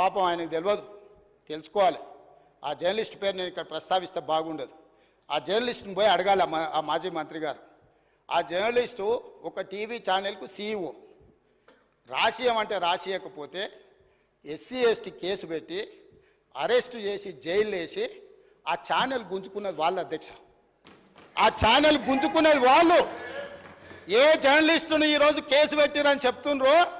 పాపం ఆయనకు తెలియదు తెలుసుకోవాలి. ఆ జర్నలిస్ట్ పేరు నేను ఇక్కడ ప్రస్తావిస్తే బాగుండదు. ఆ జర్నలిస్ట్ని పోయి అడగాలి ఆ మా- ఆ మాజీ మంత్రి గారు. ఆ జర్నలిస్టు ఒక టీవీ ఛానల్కు సీఈఓ. రాసియమంటే రాసియకపోతే ఎస్సీ ఎస్టీ కేసు పెట్టి అరెస్ట్ చేసి జైలు వేసి ఆ ఛానల్ గుంజుకున్నది వాళ్ళ అధ్యక్ష. ఆ ఛానల్ గుంజుకున్నది వాళ్ళు. ఏ జర్నలిస్టును ఈరోజు కేసు పెట్టిరని చెప్తుండ్రో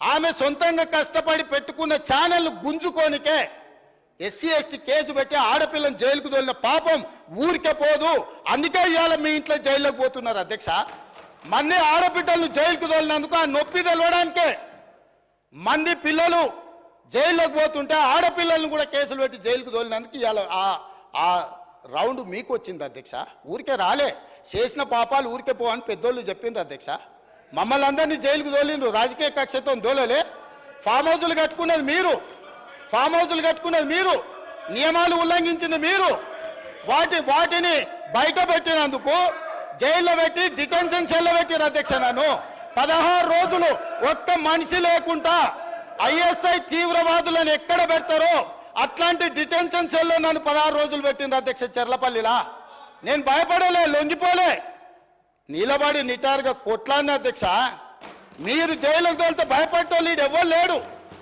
ఆమె సొంతంగా కష్టపడి పెట్టుకున్న ఛానల్ గుంజుకోనికే ఎస్సీ ఎస్టీ కేసు పెట్టి ఆడపిల్లని జైలుకు తోలిన పాపం ఊరికే పోదు. అందుకే ఇవాళ మీ ఇంట్లో జైల్లోకి పోతున్నారు అధ్యక్ష. మంది ఆడబిడ్డలను జైలుకు తోలినందుకు ఆ నొప్పి తెలవడానికే మంది పిల్లలు జైల్లోకి పోతుంటే ఆడపిల్లలను కూడా కేసులు పెట్టి జైలుకు తోలినందుకు ఇవాళ ఆ ఆ రౌండ్ మీకు వచ్చింది అధ్యక్ష. ఊరికే రాలే. చేసిన పాపాలు ఊరికే పో అని పెద్దోళ్ళు చెప్పిండ్రు అధ్యక్ష. మమ్మల్ని అందరినీ జైలుకు తోలిండ్రు. రాజకీయ కక్షతో దోలలే ఫామ్ హౌజులు కట్టుకున్నది మీరు. ఫామ్ హౌజులు కట్టుకున్నది మీరు. నియమాలు ఉల్లంఘించింది మీరు. వాటి వాటిని బయట పెట్టినందుకు జైల్లో పెట్టి డిటెన్షన్ సెల్లో పెట్టిన అధ్యక్ష నన్ను. పదహారు రోజులు ఒక్క మనిషి లేకుండా ఐఎస్ఐ తీవ్రవాదులను ఎక్కడ పెడతారో అట్లాంటి డిటెన్షన్ సెల్లో నన్ను పదహారు రోజులు పెట్టింది అధ్యక్ష చెర్లపల్లిలా. నేను భయపడలే లొంగిపోలే. నిలబడి నిటారుగా కొట్లాడిన అధ్యక్ష మీరు జైలుకు తోలితే భయపడటోళ్ళు ఈడు లేడు.